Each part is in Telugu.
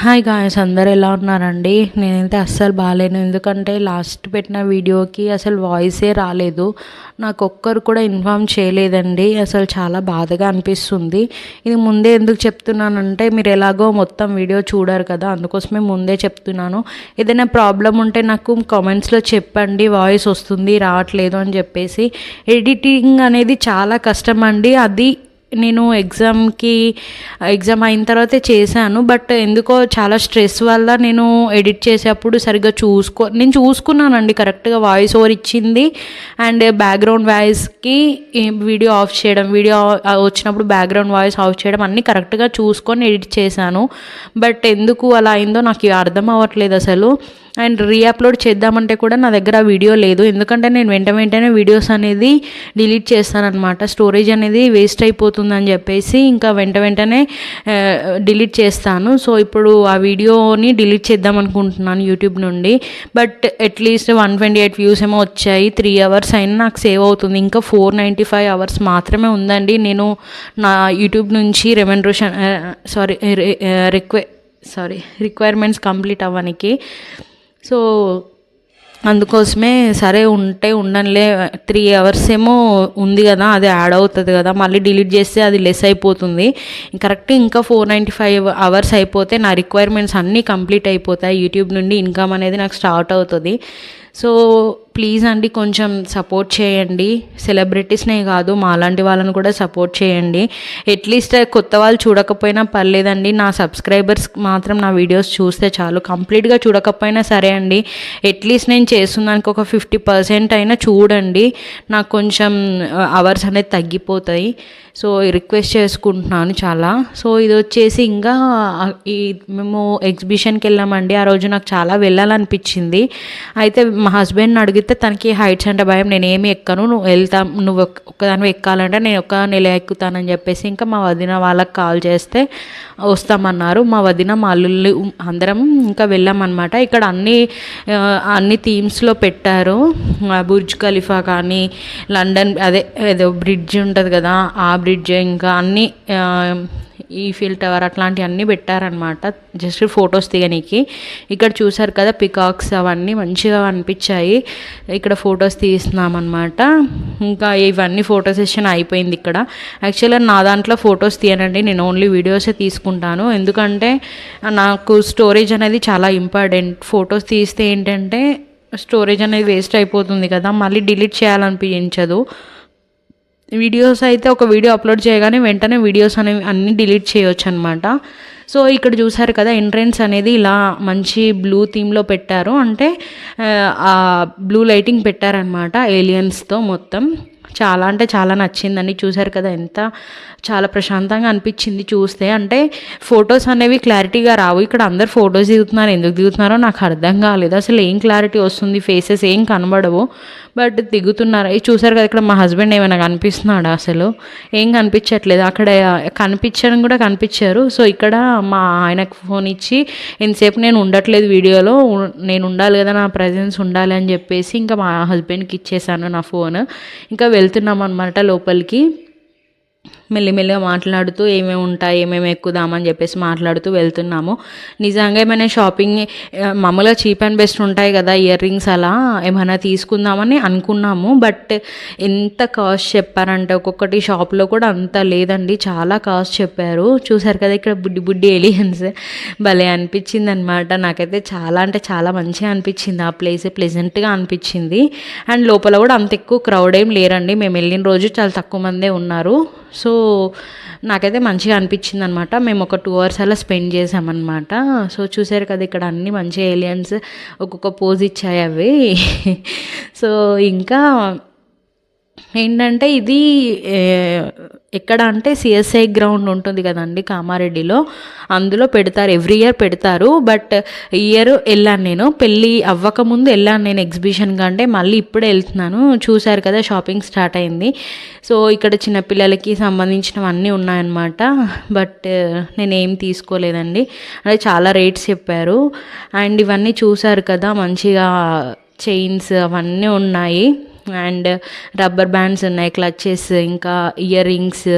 హాయ్ గాయస్ అందరు ఎలా ఉన్నారండి? నేనైతే అస్సలు బాగాలేను ఎందుకంటే లాస్ట్ పెట్టిన వీడియోకి అసలు వాయిసే రాలేదు. నాకు ఒక్కరు కూడా ఇన్ఫామ్ చేయలేదండి. అసలు చాలా బాధగా అనిపిస్తుంది. ఇది ముందే ఎందుకు చెప్తున్నానంటే మీరు ఎలాగో మొత్తం వీడియో చూడరు కదా అందుకోసమే ముందే చెప్తున్నాను. ఏదైనా ప్రాబ్లం ఉంటే నాకు కామెంట్స్లో చెప్పండి వాయిస్ వస్తుంది రావట్లేదు అని చెప్పేసి. ఎడిటింగ్ అనేది చాలా కష్టం అండి. అది నేను ఎగ్జామ్కి ఎగ్జామ్ అయిన తర్వాతే చేశాను. బట్ ఎందుకో చాలా స్ట్రెస్ వల్ల నేను ఎడిట్ చేసేటప్పుడు సరిగ్గా చూసుకో నేను చూసుకున్నానండి కరెక్ట్గా వాయిస్ ఓవర్ ఇచ్చింది. అండ్ బ్యాక్గ్రౌండ్ వాయిస్కి వీడియో ఆఫ్ చేయడం వీడియో వచ్చినప్పుడు బ్యాక్గ్రౌండ్ వాయిస్ ఆఫ్ చేయడం అన్నీ కరెక్ట్గా చూసుకొని ఎడిట్ చేశాను. బట్ ఎందుకు అలా అయిందో నాకు అర్థం అవ్వట్లేదు అసలు. అండ్ రీఅప్లోడ్ చేద్దామంటే కూడా నా దగ్గర వీడియో లేదు. ఎందుకంటే నేను వెంట వెంటనే వీడియోస్ అనేది డిలీట్ చేస్తానమాట స్టోరేజ్ అనేది వేస్ట్ అయిపోతుందని చెప్పేసి ఇంకా వెంట వెంటనే డిలీట్ చేస్తాను. సో ఇప్పుడు ఆ వీడియోని డిలీట్ చేద్దాం అనుకుంటున్నాను యూట్యూబ్ నుండి. But at least one twenty eight views ఏమో వచ్చాయి. త్రీ అవర్స్ అయినా నాకు సేవ్ అవుతుంది. ఇంకా ఫోర్ నైంటీ ఫైవ్ అవర్స్ మాత్రమే ఉందండి. నేను నా యూట్యూబ్ నుంచి రెమెండ్రేషన్ సారీ రిక్వె సారీ రిక్వైర్మెంట్స్ కంప్లీట్ అవ్వడానికి సో అందుకోసమే సరే ఉంటే ఉండనులే త్రీ అవర్స్ ఏమో ఉంది కదా అది యాడ్ అవుతుంది కదా మళ్ళీ డిలీట్ చేస్తే అది లెస్ అయిపోతుంది. కరెక్ట్ ఇంకా ఫోర్ నైంటీ ఫైవ్ అవర్స్ అయిపోతే నా రిక్వైర్మెంట్స్ అన్నీ కంప్లీట్ అయిపోతాయి. యూట్యూబ్ నుండి ఇన్కమ్ అనేది నాకు స్టార్ట్ అవుతుంది. సో ప్లీజ్ అండి కొంచెం సపోర్ట్ చేయండి. సెలబ్రిటీస్నే కాదు మాలాంటి వాళ్ళని కూడా సపోర్ట్ చేయండి. అట్లీస్ట్ కొత్త వాళ్ళు చూడకపోయినా పర్లేదండి. నా సబ్స్క్రైబర్స్ మాత్రం నా వీడియోస్ చూస్తే చాలు. కంప్లీట్గా చూడకపోయినా సరే అండి అట్లీస్ట్ నేను చేస్తున్నానికి ఒక ఫిఫ్టీ పర్సెంట్ అయినా చూడండి. నాకు కొంచెం అవర్స్ అనేది తగ్గిపోతాయి. సో రిక్వెస్ట్ చేసుకుంటున్నాను చాలా. సో ఇది వచ్చేసి ఇంకా ఈ మేము ఎగ్జిబిషన్కి వెళ్ళామండి. ఆ రోజు నాకు చాలా వెళ్ళాలనిపించింది. అయితే మా హస్బెండ్ అడిగితే తనకి హైట్స్ అంటే భయం నేను ఏమి ఎక్కను. నువ్వు వెళ్తా నువ్వు ఒక్కదాని ఎక్కాలంటే నేను ఒక్క నెల ఎక్కుతానని చెప్పేసి ఇంకా మా వదిన వాళ్ళకి కాల్ చేస్తే వస్తామన్నారు. మా వదిన మా అల్లుళ్ళు అందరం ఇంకా వెళ్ళామన్నమాట. ఇక్కడ అన్ని అన్ని థీమ్స్లో పెట్టారు. బుర్జ్ ఖలీఫా కానీ లండన్ అదే ఏదో బ్రిడ్జ్ ఉంటుంది కదా ఆ బ్రిడ్జ్ ఇంకా అన్ని ఈఫిల్ టవర్ అట్లాంటివన్నీ పెట్టారనమాట జస్ట్ ఫొటోస్ దిగనీకి ఇక్కడ చూసారు కదా పికాక్స్ అవన్నీ మంచిగా అనిపించాయి. ఇక్కడ ఫొటోస్ తీస్తున్నామన్నమాట. ఇంకా ఇవన్నీ ఫోటో సెషన్ అయిపోయింది ఇక్కడ. యాక్చువల్గా నా దాంట్లో ఫొటోస్ తీయనండి. నేను ఓన్లీ వీడియోసే తీసుకుంటాను. ఎందుకంటే నాకు స్టోరేజ్ అనేది చాలా ఇంపార్టెంట్. ఫొటోస్ తీస్తే ఏంటంటే స్టోరేజ్ అనేది వేస్ట్ అయిపోతుంది కదా. మళ్ళీ డిలీట్ చేయాలనిపించదు. వీడియోస్ అయితే ఒక వీడియో అప్లోడ్ చేయగానే వెంటనే వీడియోస్ అనేవి అన్నీ డిలీట్ చేయొచ్చు అనమాట సో ఇక్కడ చూసారు కదా ఎంట్రెన్స్ అనేది ఇలా మంచి బ్లూ థీమ్లో పెట్టారు. అంటే ఆ బ్లూ లైటింగ్ పెట్టారనమాట ఏలియన్స్తో మొత్తం. చాలా అంటే చాలా నచ్చిందండి. చూసారు కదా ఎంత చాలా ప్రశాంతంగా అనిపించింది చూస్తే. అంటే ఫొటోస్ అనేవి క్లారిటీగా రావు. ఇక్కడ అందరు ఫొటోస్ దిగుతున్నారు. ఎందుకు దిగుతున్నారో నాకు అర్థం కాలేదు. అసలు ఏం క్లారిటీ వస్తుంది? ఫేసెస్ ఏం కనబడవు. బట్ దిగుతున్నారు. చూసారు కదా ఇక్కడ మా హస్బెండ్ ఏమైనా కనిపిస్తున్నాడు అసలు? ఏం కనిపించట్లేదు. అక్కడ కనిపించడం కూడా కనిపించారు. సో ఇక్కడ మా ఆయనకు ఫోన్ ఇచ్చి ఎంతసేపు నేను ఉండట్లేదు వీడియోలో నేను ఉండాలి కదా నా ప్రజెన్స్ ఉండాలి అని చెప్పేసి ఇంకా మా హస్బెండ్కి ఇచ్చేసాను నా ఫోన్. ఇంకా వెళ్తున్నాం అనమాట లోపలికి. మెల్లిమెల్లిగా మాట్లాడుతూ ఏమేమి ఉంటాయి ఏమేమి ఎక్కుదామని చెప్పేసి మాట్లాడుతూ వెళ్తున్నాము. నిజంగా ఏమైనా షాపింగ్ మామూలుగా చీప్ అండ్ బెస్ట్ ఉంటాయి కదా ఇయర్ రింగ్స్ అలా ఏమైనా తీసుకుందామని అనుకున్నాము. బట్ ఎంత కాస్ట్ చెప్పారంటే ఒక్కొక్కటి షాప్లో కూడా అంత లేదండి. చాలా కాస్ట్ చెప్పారు. చూసారు కదా ఇక్కడ బుడ్డి బుడ్డి ఎలియన్స్ భలే అనిపించింది అనమాట నాకైతే చాలా అంటే చాలా మంచిగా అనిపించింది. ఆ ప్లేస్ ప్లెజెంట్గా అనిపించింది. అండ్ లోపల కూడా అంత ఎక్కువ క్రౌడ్ ఏం లేరండి. మేము వెళ్ళిన రోజు చాలా తక్కువ మందే ఉన్నారు. సో నాకైతే మంచిగా అనిపించింది అనమాట మేము ఒక టూ అవర్స్ అలా స్పెండ్ చేసామన్నమాట సో చూసారు కదా ఇక్కడ అన్ని మంచి ఏలియన్స్ ఒక్కొక్క పోజ్ ఇచ్చాయి అవి. సో ఇంకా ఏంటంటే ఇది ఎక్కడ అంటే సిఎస్ఐ గ్రౌండ్ ఉంటుంది కదండి కామారెడ్డిలో. అందులో పెడతారు ఎవ్రీ ఇయర్ పెడతారు. బట్ ఇయర్ వెళ్ళాను నేను. పెళ్ళి అవ్వకముందు వెళ్ళాను నేను ఎగ్జిబిషన్గా అంటే మళ్ళీ ఇప్పుడే వెళ్తున్నాను. చూశారు కదా షాపింగ్ స్టార్ట్ అయింది. సో ఇక్కడ చిన్నపిల్లలకి సంబంధించినవన్నీ ఉన్నాయన్నమాట. బట్ నేనేం తీసుకోలేదండి. అంటే చాలా రేట్స్ చెప్పారు. అండ్ ఇవన్నీ చూశారు కదా మంచిగా చైన్స్ అవన్నీ ఉన్నాయి. అండ్ రబ్బర్ బ్యాండ్స్ ఉన్నాయి క్లచెస్ ఇంకా ఇయర్ రింగ్స్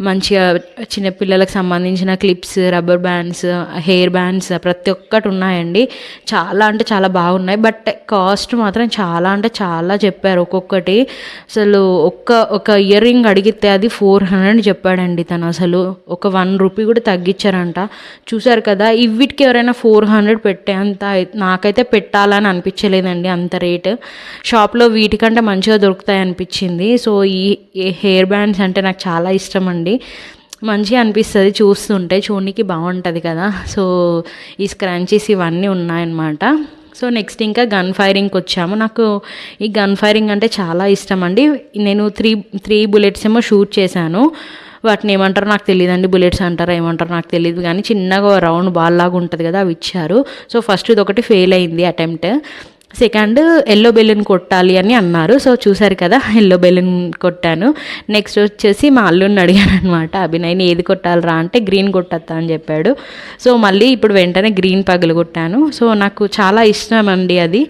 మంచిగా చిన్నపిల్లలకు సంబంధించిన clips rubber bands hair bands ప్రతి ఒక్కటి ఉన్నాయండి. చాలా అంటే చాలా బాగున్నాయి బట్ కాస్ట్ మాత్రం చాలా అంటే చాలా చెప్పారు ఒక్కొక్కటి. అసలు ఒక్క ఒక ఇయర్ రింగ్ అడిగితే అది ఫోర్ హండ్రెడ్ చెప్పాడండి తను అసలు. ఒక వన్ రూపీ కూడా తగ్గించారంట. చూసారు కదా ఇవిటికి ఎవరైనా ఫోర్ హండ్రెడ్ పెట్టే అంత నాకైతే పెట్టాలని అనిపించలేదండి అంత రేట్. షాప్లో వీటికంటే మంచిగా దొరుకుతాయి అనిపించింది. సో ఈ హెయిర్ బ్యాండ్స్ అంటే నాకు చాలా ఇష్టం అండి. మంచిగా అనిపిస్తుంది చూస్తుంటే చూడనికి బాగుంటుంది కదా. సో ఈ స్క్రాంచెస్ ఇవన్నీ ఉన్నాయన్నమాట. సో నెక్స్ట్ ఇంకా గన్ ఫైరింగ్కి వచ్చాము నాకు ఈ గన్ ఫైరింగ్ అంటే చాలా ఇష్టం అండి. నేను త్రీ త్రీ బుల్లెట్స్ ఏమో షూట్ చేశాను. వాటిని ఏమంటారో నాకు తెలియదండి. బుల్లెట్స్ అంటారో ఏమంటారో నాకు తెలియదు కానీ చిన్నగా రౌండ్ బాల్ లాగా ఉంటుంది కదా అవి ఇచ్చారు. సో ఫస్ట్ ఇది ఒకటి ఫెయిల్ అయింది అటెంప్ట్ సెకండ్ ఎల్లో బెలూన్ కొట్టాలి అని అన్నారు. సో చూసారు కదా ఎల్లో బెలూన్ కొట్టాను. నెక్స్ట్ వచ్చేసి మా అల్లుడిని అడిగాను అనమాట అభినయ్ని ఏది కొట్టాలరా? అంటే గ్రీన్ కొట్టద్దా అని చెప్పాడు. సో మళ్ళీ ఇప్పుడు వెంటనే గ్రీన్ పగలు కొట్టాను. సో నాకు చాలా ఇష్టం అండి అది.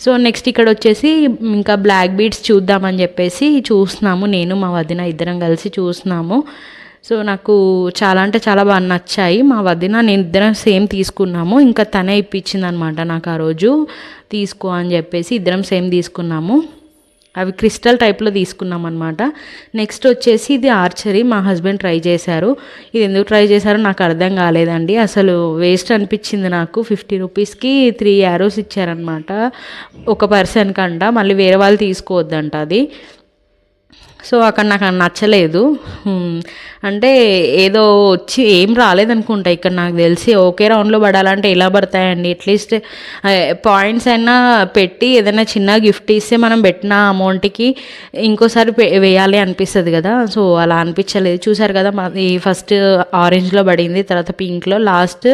సో నెక్స్ట్ ఇక్కడ వచ్చేసి ఇంకా బ్లాక్ బీడ్స్ చూద్దామని చెప్పేసి చూస్తున్నాము. నేను మా వదిన ఇద్దరం కలిసి చూస్తున్నాము. సో నాకు చాలా అంటే చాలా బాగా నచ్చాయి. మా వదిన నేను ఇద్దరం సేమ్ తీసుకున్నాము. ఇంకా తనే ఇప్పించింది అనమాట నాకు ఆ రోజు. తీసుకో అని చెప్పేసి ఇద్దరం సేమ్ తీసుకున్నాము. అవి క్రిస్టల్ టైప్లో తీసుకున్నాం అనమాట నెక్స్ట్ వచ్చేసి ఇది ఆర్చరీ. మా హస్బెండ్ ట్రై చేశారు. ఇది ఎందుకు ట్రై చేశారో నాకు అర్థం కాలేదండి. అసలు వేస్ట్ అనిపించింది నాకు. ఫిఫ్టీ రూపీస్కి త్రీ యారోస్ ఇచ్చారనమాట ఒక పర్సన్ కంట. మళ్ళీ వేరే వాళ్ళు తీసుకోవద్దంట అది. సో అక్కడ నాకు నచ్చలేదు. అంటే ఏదో వచ్చి ఏం రాలేదనుకుంటా. ఇక్కడ నాకు తెలిసి ఒకే రౌండ్లో పడాలంటే ఎలా పడతాయండి? అట్లీస్ట్ పాయింట్స్ అయినా పెట్టి ఏదైనా చిన్న గిఫ్ట్ ఇస్తే మనం పెట్టిన అమౌంట్కి ఇంకోసారి వేయాలి అనిపిస్తుంది కదా. సో అలా అనిపించలేదు. చూసారు కదా ఈ ఫస్ట్ ఆరెంజ్లో పడింది తర్వాత పింక్లో లాస్ట్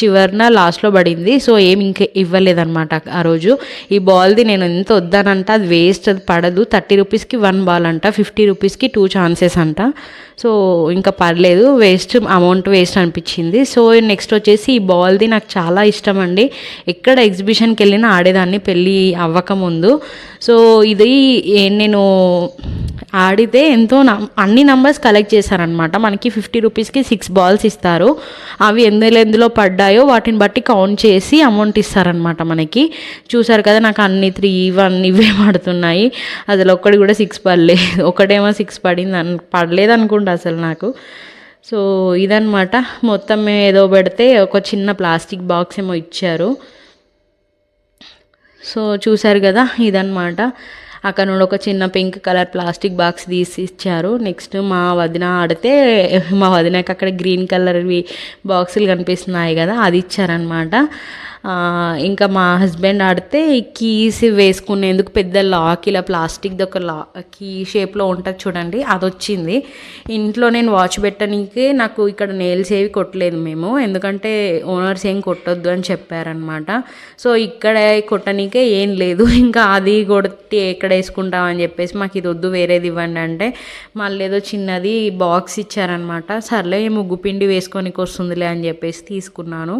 చివరిన లాస్ట్లో పడింది. సో ఏం ఇంక ఇవ్వలేదన్నమాట ఆ రోజు. ఈ బాల్ది నేను ఎంత వద్దానంటే అది వేస్ట్ అది పడదు. థర్టీ రూపీస్కి వన్ బాల్ అంట ఫిఫ్టీ రూపీస్కి టూ ఛాన్సెస్ అంట. సో ఇంకా పర్లేదు వేస్ట్ అమౌంట్ వేస్ట్ అనిపించింది. సో నెక్స్ట్ వచ్చేసి ఈ బాల్ది నాకు చాలా ఇష్టం అండి. ఎక్కడ ఎగ్జిబిషన్కి వెళ్ళినా ఆడేదాన్ని పెళ్ళి అవ్వకముందు. సో ఇది ఏ- నేను ఆడితే ఎంతో అన్ని నంబర్స్ కలెక్ట్ చేశారనమాట మనకి ఫిఫ్టీ రూపీస్కి సిక్స్ బాల్స్ ఇస్తారు. అవి ఎందులో ఎందులో పడ్డాయో వాటిని బట్టి కౌంట్ చేసి అమౌంట్ ఇస్తారనమాట మనకి. చూసారు కదా నాకు అన్ని త్రీ వన్ ఇవే పడుతున్నాయి. అసలు ఒక్కడి కూడా సిక్స్ పడలేదు. ఒకటేమో సిక్స్ పడింది అన్ పడలేదు అనుకుంటా అసలు నాకు. సో ఇదనమాట మొత్తం ఏదో పెడితే ఒక చిన్న ప్లాస్టిక్ బాక్స్ ఏమో ఇచ్చారు. సో చూసారు కదా ఇదనమాట అక్కడ నుండి ఒక చిన్న పింక్ కలర్ ప్లాస్టిక్ బాక్స్ తీసి ఇచ్చారు. నెక్స్ట్ మా వదిన ఆడితే మా వదినకి అక్కడ గ్రీన్ కలర్వి బాక్సులు కనిపిస్తున్నాయి కదా అది ఇచ్చారనమాట ఇంకా మా హస్బెండ్ ఆడితే కీస్ వేసుకునేందుకు పెద్ద లాక్ ఇలా ప్లాస్టిక్ది ఒక లా కీ షేప్లో ఉంటుంది చూడండి అది వచ్చింది ఇంట్లో నేను వాచ్ పెట్టడానికి నాకు ఇక్కడ నేల్స్ ఏవి కొట్టలేదు మేము ఎందుకంటే ఓనర్స్ ఏం కొట్టొద్దు అని చెప్పారనమాట. సో ఇక్కడ కొట్టనీకే ఏం లేదు ఇంకా అది కొట్టి ఎక్కడ వేసుకుంటాం అని చెప్పేసి మాకు ఇది వద్దు వేరేది ఇవ్వండి అంటే మళ్ళీ ఏదో చిన్నది బాక్స్ ఇచ్చారనమాట. సర్లే ముగ్గు పిండి వేసుకొనికి వస్తుందిలే అని చెప్పేసి తీసుకున్నాను.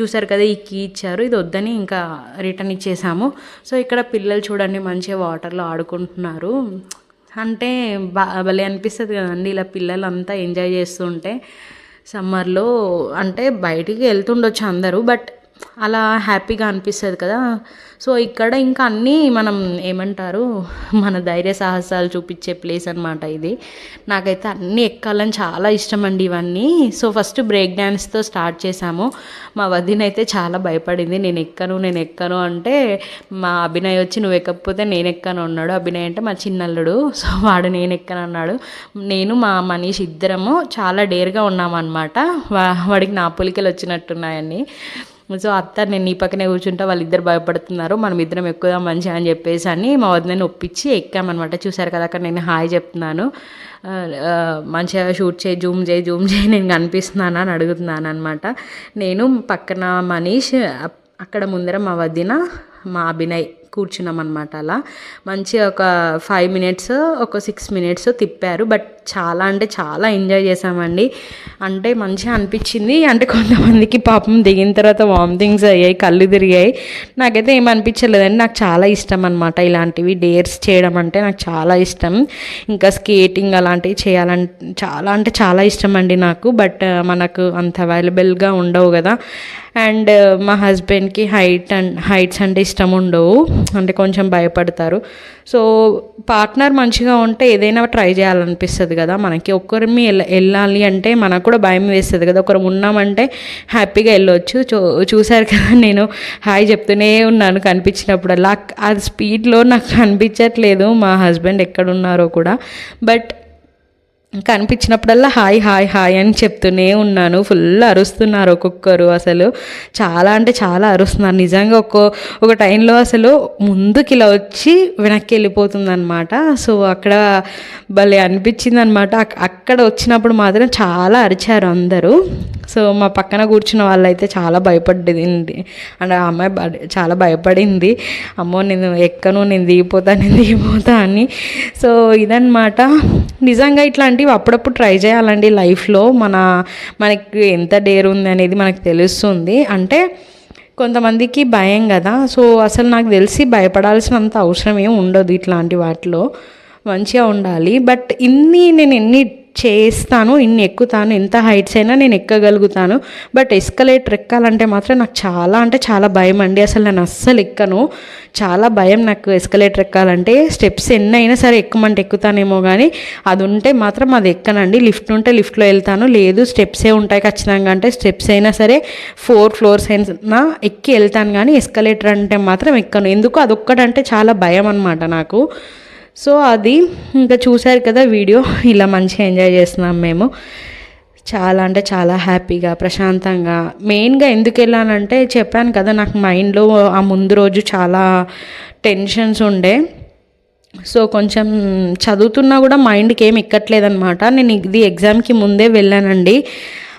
చూసారు కదా ఈ కీ ఇచ్చారు. ఇది వద్దని ఇంకా రిటర్న్ ఇచ్చేసాము. సో ఇక్కడ పిల్లలు చూడండి మంచిగా వాటర్లో ఆడుకుంటున్నారు. అంటే బా భలే అనిపిస్తుంది కదండి ఇలా పిల్లలు అంతా ఎంజాయ్ చేస్తుంటే సమ్మర్లో అంటే బయటికి వెళ్తుండొచ్చు అందరూ బట్ అలా హ్యాపీగా అనిపిస్తుంది కదా. సో ఇక్కడ ఇంకా అన్నీ మనం ఏమంటారు మన ధైర్య సాహసాలు చూపించే ప్లేస్ అనమాట ఇది. నాకైతే అన్నీ ఎక్కాలని చాలా ఇష్టం అండి ఇవన్నీ. సో ఫస్ట్ బ్రేక్ డ్యాన్స్తో స్టార్ట్ చేశాము. మా వదిన అయితే చాలా భయపడింది నేను ఎక్కను నేను ఎక్కను అంటే మా అభినయ్ వచ్చి నువ్వు ఎక్కకపోతే నేను ఎక్కను అన్నాడు. అభినయ్ అంటే మా చిన్నల్లుడు. సో వాడు నేను ఎక్కను అన్నాడు. నేను మా మనీష్ ఇద్దరము చాలా డేర్గా ఉన్నామన్నమాట. వా వాడికి నా పులికలు వచ్చినట్టున్నాయని సో అత్త నేను నీ పక్కనే కూర్చుంటా వాళ్ళిద్దరు భయపడుతున్నారు మనం ఇద్దరం ఎక్కుదాం మంచిగా అని చెప్పేసి అని మా వదినని ఒప్పించి ఎక్కామన్నమాట. చూసారు కదా అక్కడ నేను హాయ్ చెప్తున్నాను. మంచిగా షూట్ చేయి జూమ్ చేయి జూమ్ చేయి నేను కనిపిస్తున్నాను అని అడుగుతున్నాను అనమాట నేను పక్కన మనీష్ అక్కడ ముందర మా వదిన మా అభినయ్. కూర్చున్నాం అనమాట అలా. మంచిగా ఒక ఫైవ్ మినిట్స్ ఒక సిక్స్ మినిట్స్ తిప్పారు. బట్ చాలా అంటే చాలా ఎంజాయ్ చేసామండి అంటే మంచిగా అనిపించింది. అంటే కొంతమందికి పాపం దిగిన తర్వాత వామిటింగ్స్ అయ్యాయి కళ్ళు తిరిగాయి. నాకైతే ఏం అనిపించలేదండి. నాకు చాలా ఇష్టం అనమాట ఇలాంటివి. డేర్స్ చేయడం అంటే నాకు చాలా ఇష్టం. ఇంకా స్కేటింగ్ అలాంటివి చేయాలంటే చాలా అంటే చాలా ఇష్టం అండి నాకు. బట్ uh, మనకు అంత అవైలబుల్గా ఉండవు కదా. అండ్ uh, మా హస్బెండ్కి హైట్ అండ్ హైట్స్ అంటే ఇష్టం ఉండవు. అంటే కొంచెం భయపడతారు. సో పార్ట్నర్ మంచిగా ఉంటే ఏదైనా ట్రై చేయాలనిపిస్తుంది కదా మనకి. ఒక్కరిమి వెళ్ళాలి అంటే మనకు కూడా భయం వేస్తుంది కదా. ఒకరు ఉన్నామంటే హ్యాపీగా వెళ్ళొచ్చు చూ చూసారు కదా నేను హాయ్ చెప్తూనే ఉన్నాను కనిపించినప్పుడల్లా. ఆ స్పీడ్లో నాకు కనిపించట్లేదు మా హస్బెండ్ ఎక్కడున్నారో కూడా. బట్ కనిపించినప్పుడల్లా హాయ్ హాయ్ హాయ్ అని చెప్తూనే ఉన్నాను. ఫుల్ అరుస్తున్నారు ఒక్కొక్కరు అసలు. చాలా అంటే చాలా అరుస్తున్నారు. నిజంగా ఒక్కో ఒక టైంలో అసలు ముందుకి ఇలా వచ్చి వెనక్కి వెళ్ళిపోతుంది అనమాట సో అక్కడ భలే అనిపించింది అనమాట అక్కడ వచ్చినప్పుడు మాత్రం చాలా అరిచారు అందరూ. సో మా పక్కన కూర్చున్న వాళ్ళైతే చాలా భయపడింది అండ్ ఆ అమ్మాయి చాలా భయపడింది. అమ్మో నేను ఎక్కను నేను దిగిపోతా నేను దిగిపోతా అని. సో ఇదనమాట నిజంగా ఇలాంటివి అప్పుడప్పుడు ట్రై చేయాలండి లైఫ్లో. మన మనకి ఎంత డేర్ ఉంది అనేది మనకు తెలుస్తుంది. అంటే కొంతమందికి భయం కదా. సో అసలు నాకు తెలిసి భయపడాల్సినంత అవసరం ఏమి ఉండదు ఇట్లాంటి వాటిలో. మంచిగా ఉండాలి. బట్ ఇన్ని నేను ఎన్ని చేస్తాను ఇన్ని ఎక్కుతాను ఎంత హైట్స్ అయినా నేను ఎక్కగలుగుతాను. బట్ ఎస్కలేటర్ ఎక్కాలంటే మాత్రం నాకు చాలా అంటే చాలా భయం అండి. అసలు నేను అస్సలు ఎక్కను. చాలా భయం నాకు ఎస్కలేటర్ ఎక్కాలంటే. స్టెప్స్ ఎన్ని అయినా సరే ఎక్కమంటే ఎక్కుతానేమో కానీ అది ఉంటే మాత్రం అది ఎక్కనండి. లిఫ్ట్ ఉంటే లిఫ్ట్లో వెళ్తాను. లేదు స్టెప్సే ఉంటాయి ఖచ్చితంగా అంటే స్టెప్స్ అయినా సరే ఫోర్ ఫ్లోర్స్ అయినా ఎక్కి వెళ్తాను కానీ ఎస్కలేటర్ అంటే మాత్రం ఎక్కను. ఎందుకు? అదొక్కడంటే చాలా భయం అనమాట నాకు. సో అది ఇంకా చూశారు కదా వీడియో. ఇలా మంచిగా ఎంజాయ్ చేస్తున్నాం మేము. చాలా అంటే చాలా హ్యాపీగా ప్రశాంతంగా. మెయిన్గా ఎందుకు వెళ్ళానంటే చెప్పాను కదా నాకు మైండ్లో ఆ ముందు రోజు చాలా టెన్షన్స్ ఉండే. సో కొంచెం చదువుతున్నా కూడా మైండ్కి ఏం ఎక్కట్లేదనమాట నేను ఇది ఎగ్జామ్కి ముందే వెళ్ళానండి.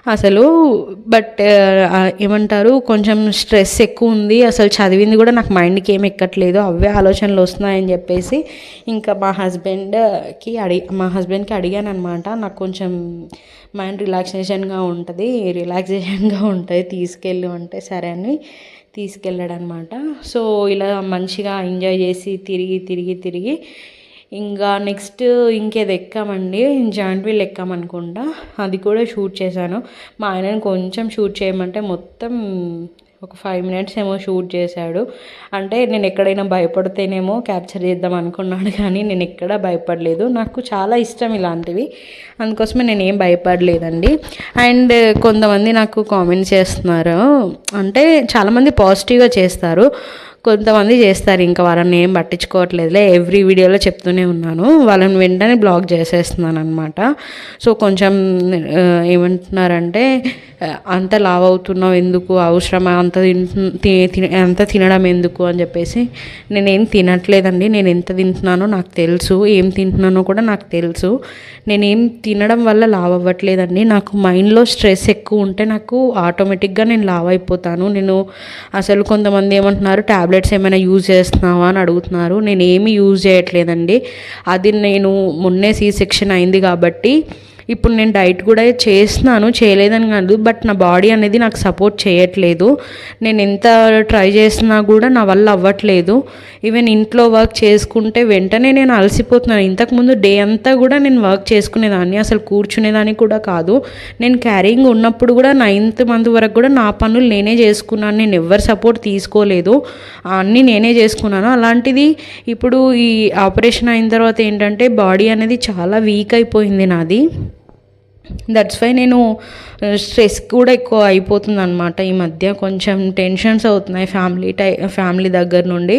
అసలు బట్ uh, ఏమంటారు కొంచెం స్ట్రెస్ ఎక్కువ ఉంది. అసలు చదివింది కూడా నాకు మైండ్కి ఏం ఎక్కట్లేదు. అవే ఆలోచనలు వస్తున్నాయని చెప్పేసి ఇంకా మా హస్బెండ్కి అడిగి మా హస్బెండ్కి అడిగాను అనమాట నాకు కొంచెం మైండ్ రిలాక్సేషన్గా ఉంటుంది రిలాక్సేషన్గా ఉంటుంది తీసుకెళ్ళు అంటే సరే అని తీసుకెళ్ళాడనమాట సో ఇలా మంచిగా ఎంజాయ్ చేసి తిరిగి తిరిగి తిరిగి ఇంకా నెక్స్ట్ ఇంకేది ఎక్కామండి? Joint wheel ఎక్కామనుకుంటా. అది కూడా షూట్ చేశాను. మా ఆయనని కొంచెం షూట్ చేయమంటే మొత్తం ఒక ఫైవ్ మినిట్స్ ఏమో షూట్ చేశాడు. అంటే నేను ఎక్కడైనా భయపడితేనేమో క్యాప్చర్ చేద్దాం అనుకున్నాడు కానీ నేను ఎక్కడా భయపడలేదు. నాకు చాలా ఇష్టం ఇలాంటివి. అందుకోసమే నేను ఏం భయపడలేదండి. అండ్ కొంతమంది నాకు కామెంట్స్ చేస్తున్నారు. అంటే చాలామంది పాజిటివ్గా చేస్తారు. కొంతమంది చేస్తారు. ఇంకా వాళ్ళని ఏం పట్టించుకోవట్లేదులే. ఎవ్రీ వీడియోలో చెప్తూనే ఉన్నాను. వాళ్ళని వెంటనే బ్లాక్ చేసేస్తున్నాను అనమాట సో కొంచెం ఏమంటున్నారంటే అంత లావ్ అవుతున్నావు ఎందుకు? అవసరమా? అంత అంత తినడం ఎందుకు? అని చెప్పేసి నేనేం తినట్లేదండి. నేను ఎంత తింటున్నానో నాకు తెలుసు. ఏం తింటున్నానో కూడా నాకు తెలుసు. నేనేం తినడం వల్ల లావ్ అవ్వట్లేదండి. నాకు మైండ్లో స్ట్రెస్ ఎక్కువ ఉంటే నాకు ఆటోమేటిక్గా నేను లావ్ అయిపోతాను. నేను అసలు కొంతమంది ఏమంటున్నారు ట్యాబ్లెట్స్ ఏమైనా యూజ్ చేస్తున్నావా అని అడుగుతున్నారు. నేను ఏమీ యూజ్ చేయట్లేదండి. అది నేను మొన్నే సీ సెక్షన్ అయింది కాబట్టి ఇప్పుడు నేను డైట్ కూడా చేస్తున్నాను చేయలేదని కాదు బట్ నా బాడీ అనేది నాకు సపోర్ట్ చేయట్లేదు. నేను ఎంత ట్రై చేసినా కూడా నా వల్ల అవ్వట్లేదు. ఈవెన్ ఇంట్లో వర్క్ చేసుకుంటే వెంటనే నేను అలసిపోతున్నాను. ఇంతకుముందు డే అంతా కూడా నేను వర్క్ చేసుకునేదాన్ని అసలు కూర్చునేదాన్ని కూడా కాదు. నేను క్యారింగ్ ఉన్నప్పుడు కూడా నైన్త్ మంత్ వరకు కూడా నా పనులు నేనే చేసుకున్నాను. నేను ఎవరి సపోర్ట్ తీసుకోలేదు. అన్నీ నేనే చేసుకున్నాను. అలాంటిది ఇప్పుడు ఈ ఆపరేషన్ అయిన తర్వాత ఏంటంటే బాడీ అనేది చాలా వీక్ అయిపోయింది నాది. దట్స్ వై నేను uh, స్ట్రెస్ కూడా ఎక్కువ అయిపోతుంది అనమాట ఈ మధ్య కొంచెం టెన్షన్స్ అవుతున్నాయి ఫ్యామిలీ టై ఫ్యామిలీ దగ్గర నుండి.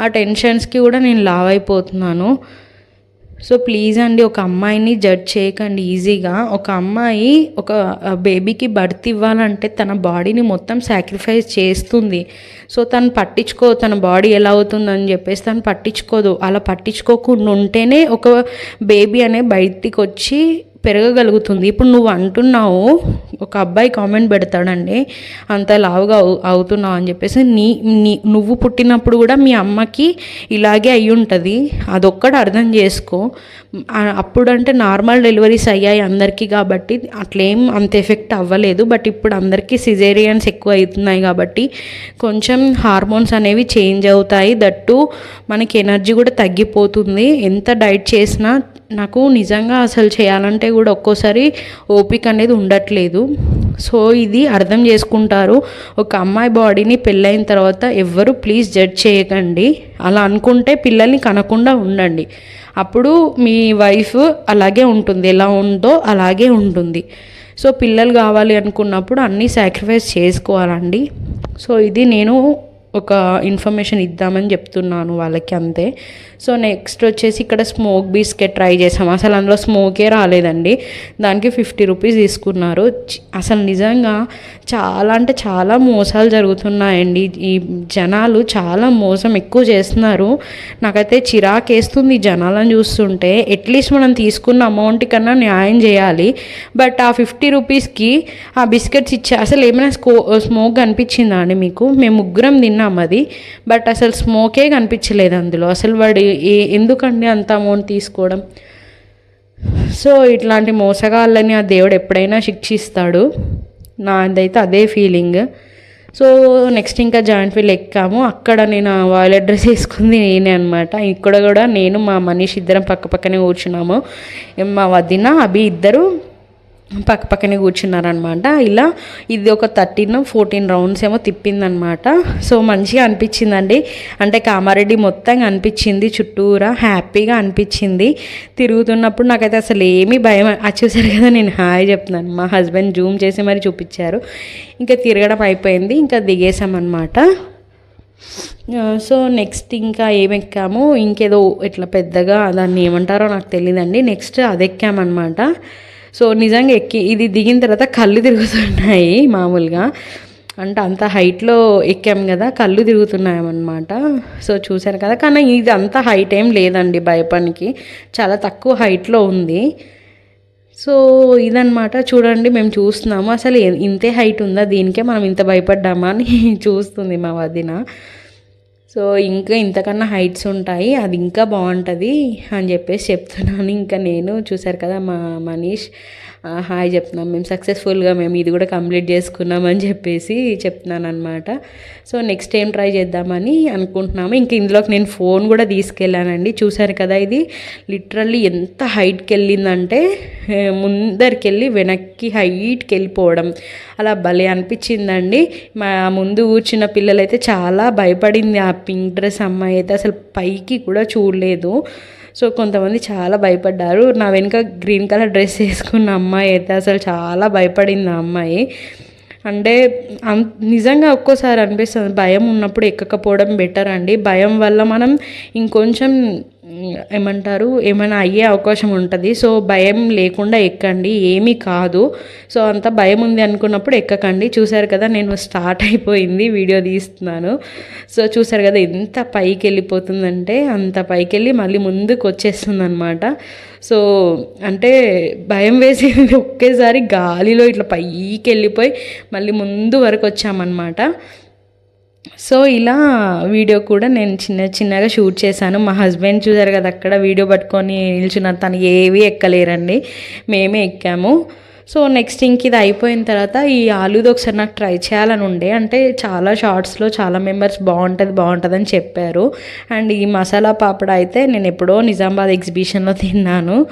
ఆ టెన్షన్స్కి కూడా నేను లావ్ అయిపోతున్నాను సో ప్లీజ్ అండి ఒక అమ్మాయిని జడ్జ్ చేయకండి ఈజీగా ఒక అమ్మాయి ఒక బేబీకి బర్త్ ఇవ్వాలంటే తన బాడీని మొత్తం సాక్రిఫైస్ చేస్తుంది. సో తను పట్టించుకో తన బాడీ ఎలా అవుతుందని చెప్పేసి తను పట్టించుకోదు. అలా పట్టించుకోకుండా ఉంటేనే ఒక బేబీ అనే బయటికి వచ్చి పెరగగలుగుతుంది. ఇప్పుడు నువ్వు అంటున్నావు ఒక అబ్బాయి కామెంట్ పెడతాడండి అంత లావుగా అవు అవుతున్నావు అని చెప్పేసి నీ నీ నువ్వు పుట్టినప్పుడు కూడా మీ అమ్మకి ఇలాగే అయి ఉంటుంది అదొక్కటి అర్థం చేసుకో. అప్పుడంటే నార్మల్ డెలివరీస్ అయ్యాయి అందరికీ కాబట్టి అట్లేం అంత ఎఫెక్ట్ అవ్వలేదు. బట్ ఇప్పుడు అందరికీ సిజేరియన్స్ ఎక్కువ అవుతున్నాయి కాబట్టి కొంచెం హార్మోన్స్ అనేవి చేంజ్ అవుతాయి. దట్టు మనకి ఎనర్జీ కూడా తగ్గిపోతుంది. ఎంత డైట్ చేసినా నాకు నిజంగా అసలు చేయాలంటే కూడా ఒక్కోసారి ఓపిక అనేది ఉండట్లేదు. సో ఇది అర్థం చేసుకుంటారు. ఒక అమ్మాయి బాడీని పెళ్ళైన తర్వాత ఎవ్వరు ప్లీజ్ జడ్జ్ చేయకండి. అలా అనుకుంటే పిల్లల్ని కనకుండా ఉండండి. అప్పుడు మీ వైఫ్ అలాగే ఉంటుంది. ఎలా ఉందో అలాగే ఉంటుంది. సో పిల్లలు కావాలి అనుకున్నప్పుడు అన్నీ సాక్రిఫైస్ చేసుకోవాలండి. సో ఇది నేను ఒక ఇన్ఫర్మేషన్ ఇద్దామని చెప్తున్నాను వాళ్ళకి అంతే. సో నెక్స్ట్ వచ్చేసి ఇక్కడ స్మోక్ బిస్కెట్ ట్రై చేసాం. అసలు అందులో స్మోకే రాలేదండి. దానికి ఫిఫ్టీ రూపీస్ తీసుకున్నారు. అసలు నిజంగా చాలా అంటే చాలా మోసాలు జరుగుతున్నాయండి. ఈ జనాలు చాలా మోసం ఎక్కువ చేస్తున్నారు. నాకైతే చిరాకేస్తుంది జనాలను చూస్తుంటే. అట్లీస్ట్ మనం తీసుకున్న అమౌంట్ కన్నా న్యాయం చేయాలి. బట్ ఆ ఫిఫ్టీ రూపీస్కి ఆ బిస్కెట్స్ ఇచ్చే అసలు ఏమైనా స్కో స్మోక్ అనిపించిందా అండి మీకు? మేము ముగ్గురం తిన్నాం. అది. బట్ అసలు స్మోకే కనిపించలేదు అందులో. అసలు వాడు ఏ ఎందుకండి అంత అమౌంట్ తీసుకోవడం? సో ఇట్లాంటి మోసగాళ్ళని ఆ దేవుడు ఎప్పుడైనా శిక్షిస్తాడు. నాదైతే అదే ఫీలింగ్ సో నెక్స్ట్ ఇంకా జాయింట్ వీల్ ఎక్కాము. అక్కడ నేను వాయిలెట్ డ్రెస్ వేసుకుంది నేనే అనమాట ఇక్కడ కూడా నేను మా మనీష్ ఇద్దరం పక్క పక్కనే కూర్చున్నాము. మా వదిన అభి ఇద్దరు పక్క పక్కనే కూర్చున్నారనమాట ఇలా ఇది ఒక థర్టీన్ ఫోర్టీన్ రౌండ్స్ ఏమో తిప్పిందనమాట సో మంచిగా అనిపించిందండి. అంటే కామారెడ్డి మొత్తంగా అనిపించింది చుట్టూరా హ్యాపీగా అనిపించింది. తిరుగుతున్నప్పుడు నాకైతే అసలు ఏమీ భయం వచ్చేసరి చూసారు కదా నేను హాయ్ చెప్తున్నాను. మా హస్బెండ్ జూమ్ చేసి మరి చూపించారు. ఇంకా తిరగడం అయిపోయింది ఇంకా దిగేసామన్నమాట సో నెక్స్ట్ ఇంకా ఏం ఎక్కాము? ఇంకేదో ఇట్లా పెద్దగా దాన్ని ఏమంటారో నాకు తెలియదండి నెక్స్ట్ అది ఎక్కామన్నమాట సో నిజంగా ఎక్కి ఇది దిగిన తర్వాత కళ్ళు తిరుగుతున్నాయి మామూలుగా. అంటే అంత హైట్లో ఎక్కాం కదా కళ్ళు తిరుగుతున్నాయన్నమాట. సో చూశారు కదా కానీ ఇది అంత హైట్ ఏం లేదండి భయపనికి. చాలా తక్కువ హైట్లో ఉంది. సో ఇదనమాట చూడండి మేము చూస్తున్నాము. అసలు ఇంతే హైట్ ఉందా దీనికే మనం ఇంత భయపడ్డామా అని చూస్తుంది మా వదిన. సో ఇంకా ఇంతకన్నా హైట్స్ ఉంటాయి అది ఇంకా బాగుంటుంది అని చెప్పేసి చెప్తున్నాను. ఇంకా నేను చూసారు కదా మా మనీష్ హాయ్ చెప్తున్నాం. మేము సక్సెస్ఫుల్గా మేము ఇది కూడా కంప్లీట్ చేసుకున్నామని చెప్పేసి చెప్తున్నాను అనమాట సో నెక్స్ట్ ఏం ట్రై చేద్దామని అనుకుంటున్నాము. ఇంక ఇందులోకి నేను ఫోన్ కూడా తీసుకెళ్ళానండి. చూశారు కదా ఇది? లిటరల్లీ ఎంత హైట్కి వెళ్ళిందంటే ముందరికి వెళ్ళి వెనక్కి హైట్కి వెళ్ళిపోవడం అలా భలే అనిపించిందండి. మా ముందు కూర్చున్న పిల్లలైతే చాలా భయపడింది. ఆ పింక్ డ్రెస్ అమ్మాయి అయితే అసలు పైకి కూడా చూడలేదు. సో కొంతమంది చాలా భయపడ్డారు. నా వెనుక గ్రీన్ కలర్ డ్రెస్ వేసుకున్న అమ్మాయి అయితే అసలు చాలా భయపడింది ఆ అమ్మాయి. అంటే అం నిజంగా ఒక్కోసారి అనిపిస్తుంది. భయం ఉన్నప్పుడు ఎక్కకపోవడం బెటర్ అండి. భయం వల్ల మనం ఇంకొంచెం ఏమంటారు? ఏమైనా అయ్యే అవకాశం ఉంటుంది. సో భయం లేకుండా ఎక్కండి. ఏమీ కాదు. సో అంత భయం ఉంది అనుకున్నప్పుడు ఎక్కకండి. చూశారు కదా నేను స్టార్ట్ అయిపోయింది. వీడియో తీస్తున్నాను. సో చూశారు కదా ఎంత పైకి వెళ్ళిపోతుందంటే అంత పైకి వెళ్ళి మళ్ళీ ముందుకు వచ్చేస్తుంది అనమాట సో అంటే భయం వేసేది ఒకేసారి గాలిలో ఇట్లా పైకి వెళ్ళిపోయి మళ్ళీ ముందు వరకు వచ్చామన్నమాట. సో ఇలా వీడియో కూడా నేను చిన్న చిన్నగా షూట్ చేశాను. మా హస్బెండ్ చూసారు కదా అక్కడ వీడియో పట్టుకొని నిల్చున్నారు తను ఏవి ఎక్కలేరండి. మేమే ఎక్కాము. సో నెక్స్ట్ ఇంక ఇది అయిపోయిన తర్వాత ఈ ఆలూది ఒకసారి నాకు ట్రై చేయాలని ఉండే. అంటే చాలా షార్ట్స్లో చాలా మెంబర్స్ బాగుంటుంది బాగుంటుంది అని చెప్పారు. అండ్ ఈ మసాలా పాపడ అయితే నేను ఎప్పుడో నిజామాబాద్ ఎగ్జిబిషన్లో తిన్నాను.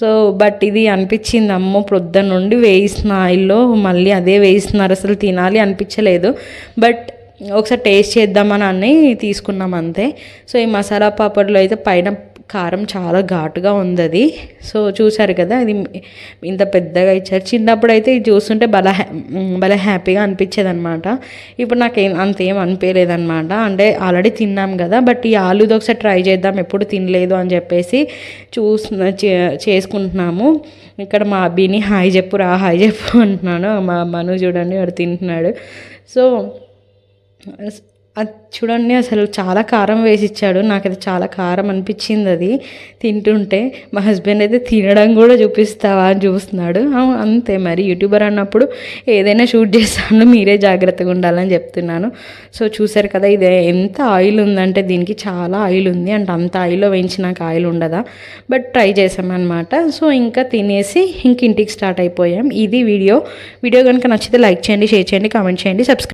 సో బట్ ఇది అనిపించింది అమ్మో ప్రొద్దున నుండి వేయిస్తున్న ఆయిల్లో మళ్ళీ అదే వేయిస్తున్నారు అసలు తినాలి అనిపించలేదు. బట్ ఒకసారి టేస్ట్ చేద్దామని అని తీసుకున్నాం అంతే. సో ఈ మసాలా పాపడ్లో అయితే పైన కారం చాలా ఘాటుగా ఉంది అది. సో చూసారు కదా ఇది ఇంత పెద్దగా ఇచ్చారు. చిన్నప్పుడు అయితే ఇది చూస్తుంటే భలే హ్యా- భలే హ్యాపీగా అనిపించేది అనమాట ఇప్పుడు నాకు ఏం అంత ఏం అనిపించలేదన్నమాట అంటే ఆల్రెడీ తిన్నాం కదా బట్ ఈ ఆలూది ఒకసారి ట్రై చేద్దాం ఎప్పుడు తినలేదు అని చెప్పేసి చూస్తున్న చే- చేసుకుంటున్నాము. ఇక్కడ మా అబ్బిని హాయ్ చెప్పు రా హాయ్ చెప్పు అంటున్నాను. మా మను చూడండి వాడు తింటున్నాడు. సో అది చూడండి అసలు చాలా కారం వేసి ఇచ్చాడు నాకైతే చాలా కారం అనిపించింది అది. తింటుంటే మా హస్బెండ్ అయితే తినడం కూడా చూపిస్తావా అని చూస్తున్నాడు. అంతే మరి. యూట్యూబర్ అన్నప్పుడు ఏదైనా షూట్ చేస్తాను మీరే జాగ్రత్తగా ఉండాలని చెప్తున్నాను. సో చూసారు కదా ఇది ఎంత ఆయిల్ ఉందంటే దీనికి చాలా ఆయిల్ ఉంది. అంటే అంత ఆయిల్లో వేయించినాక ఆయిల్ ఉండదా? బట్ ట్రై చేసామన్నమాట సో ఇంకా తినేసి ఇంక ఇంటికి స్టార్ట్ అయిపోయాం. ఇది వీడియో. వీడియో కనుక నచ్చితే లైక్ చేయండి షేర్ చేయండి కామెంట్ చేయండి సబ్స్క్రైబ్